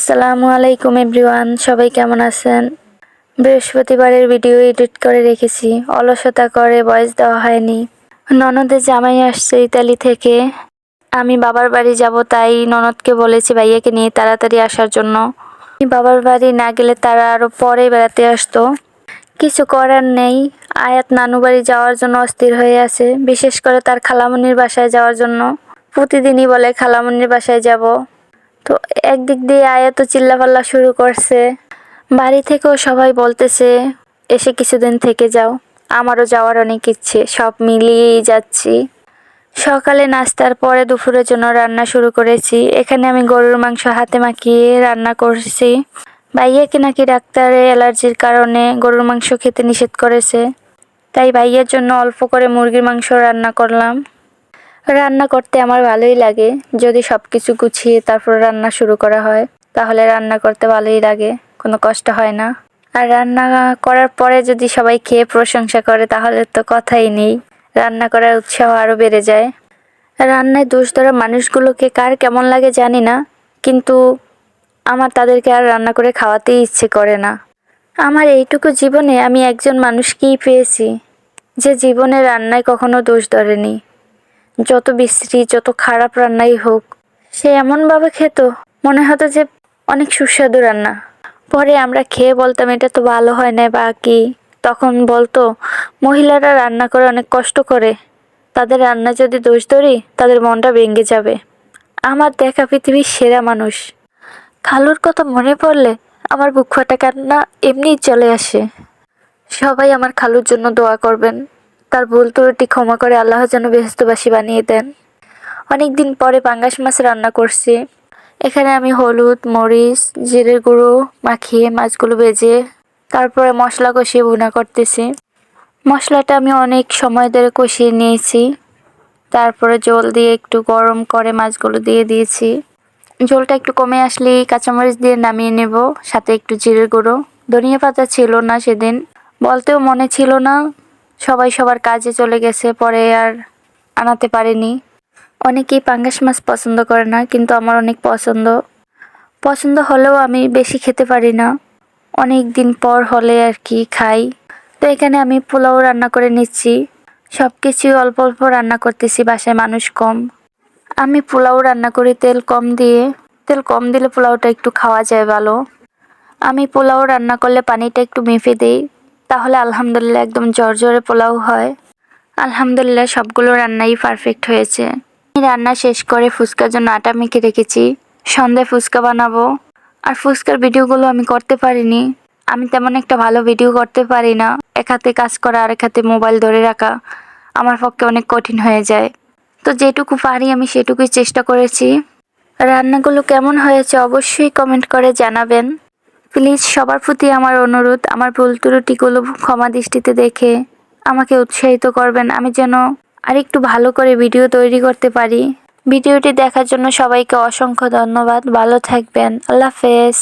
আসসালামু আলাইকুম এভরিওয়ান, সবাই কেমন আছেন? বৃহস্পতিবারের ভিডিও এডিট করে রেখেছি। অলসতা করে ভয়েস দেওয়া হয়নি। ননদের জামাই আসছে ইতালি থেকে। আমি বাবার বাড়ি যাব, তাই ননদকে বলেছি ভাইয়াকে নিয়ে তাড়াতাড়ি আসার জন্য। বাবার বাড়ি না গেলে তারা আরও পরে বেড়াতে আসতো। কিছু করার নেই। আয়াত নানু বাড়ি যাওয়ার জন্য অস্থির হয়ে আছে, বিশেষ করে তার খালামুনির বাসায় যাওয়ার জন্য। প্রতিদিনই বলে, খালামুনির বাসায় যাব। তো একদিক দিয়ে আয়াত চিল্লাপাল্লা শুরু করছে। বাড়ি থেকেও সবাই বলতেছে, এসে কিছুদিন থেকে যাও। আমারও যাওয়ার অনেক ইচ্ছে, সব মিলিয়েই যাচ্ছি। সকালে নাস্তার পরে দুপুরের জন্য রান্না শুরু করেছি। এখানে আমি গরুর মাংস হাতে মাখিয়ে রান্না করছি। ভাইয়াকে নাকি ডাক্তারে অ্যালার্জির কারণে গরুর মাংস খেতে নিষেধ করেছে? তাই ভাইয়ের জন্য অল্প করে মুরগির মাংস রান্না করলাম। রান্না করতে আমার ভালোই লাগে। যদি সব কিছু গুছিয়ে তারপর রান্না শুরু করা হয়, তাহলে রান্না করতে ভালোই লাগে, কোনো কষ্ট হয় না। আর রান্না করার পরে যদি সবাই খেয়ে প্রশংসা করে, তাহলে তো কথাই নেই। রান্না করার উৎসাহ আরও বেড়ে যায়। রান্নায় দোষ ধরা মানুষগুলোকে কার কেমন লাগে জানি না, কিন্তু আমার তাদেরকে আর রান্না করে খাওয়াতেই ইচ্ছে করে না। আমার এইটুকু জীবনে আমি একজন মানুষকেই পেয়েছি, যে জীবনে রান্নায় কখনো দোষ ধরেনি। যত বিশ্রী, যত খারাপ রান্নাই হোক, সে এমনভাবে খেত, মনে হতো যে অনেক সুস্বাদু রান্না। পরে আমরা খেয়ে বলতাম, এটা তো ভালো হয় না বা কি তখন বলতো, মহিলারা রান্না করে অনেক কষ্ট করে। তাদের রান্না যদি দোষ ধরি, তাদের মনটা ভেঙে যাবে। আমার দেখা পৃথিবীর সেরা মানুষ। খালুর কথা মনে পড়লে আমার বুক ফাটা কান্না এমনিই চলে আসে। সবাই আমার খালুর জন্য দোয়া করবেন। তার ভুল ত্রুটি ক্ষমা করে আল্লাহ যেন বেহস্তবাসী বানিয়ে দেন। অনেক দিন পরে পাঙ্গাস মাছ রান্না করছি। এখানে আমি হলুদ, মরিচ, জিরের গুঁড়ো মাখিয়ে মাছগুলো ভেজে তারপরে মশলা কষিয়ে ভুনা করতেছি। মশলাটা আমি অনেক সময় ধরে কষিয়ে নিয়েছি। তারপরে জল দিয়ে একটু গরম করে মাছগুলো দিয়ে দিয়েছি। জলটা একটু কমে আসলেই কাঁচামরিচ দিয়ে নামিয়ে নেব, সাথে একটু জিরের গুঁড়ো। ধনিয়া পাতা ছিল না সেদিন, বলতেও মনে ছিল না সবাই সবার কাজে চলে গেছে, পরে আর আনাতে পারেনি। অনেকেই পাঙ্গাস মাছ পছন্দ করে না, কিন্তু আমার অনেক পছন্দ। পছন্দ হলেও আমি বেশি খেতে পারি না। অনেক দিন পর হলে আর কি খাই। তো এখানে আমি পোলাও রান্না করে নিচ্ছি। সব কিছুই অল্প অল্প রান্না করতেছি, বাসায় মানুষ কম। আমি পোলাও রান্না করি তেল কম দিয়ে। তেল কম দিলে পোলাওটা একটু খাওয়া যায় ভালো। আমি পোলাও রান্না করলে পানিটা একটু মেফে দিই। তাহলে আলহামদুলিল্লাহ একদম জর্জরে পোলাও হয়। আলহামদুলিল্লাহ সবগুলো রান্নাই পারফেক্ট হয়েছে। আমি রান্না শেষ করে ফুচকার জন্য আটা মেখে রেখেছি। সন্ধ্যায় ফুচকা বানাবো। আর ফুচকার ভিডিওগুলো আমি করতে পারিনি। আমি তেমন একটা ভালো ভিডিও করতে পারি না। এক হাতে কাজ করা আর এক হাতে মোবাইল ধরে রাখা আমার পক্ষে অনেক কঠিন হয়ে যায়। তো যেটুকু পারি আমি সেটুকুই চেষ্টা করেছি। রান্নাগুলো কেমন হয়েছে অবশ্যই কমেন্ট করে জানাবেন। প্লিজ, সবার প্রতি আমার অনুরোধ, আমার ভুল ত্রুটিগুলো ক্ষমা দৃষ্টিতে দেখে আমাকে উৎসাহিত করবেন। আমি যেন আর একটু ভালো করে ভিডিও তৈরি করতে পারি। ভিডিওটি দেখার জন্য সবাইকে অসংখ্য ধন্যবাদ। ভালো থাকবেন। আল্লাহ হাফেজ।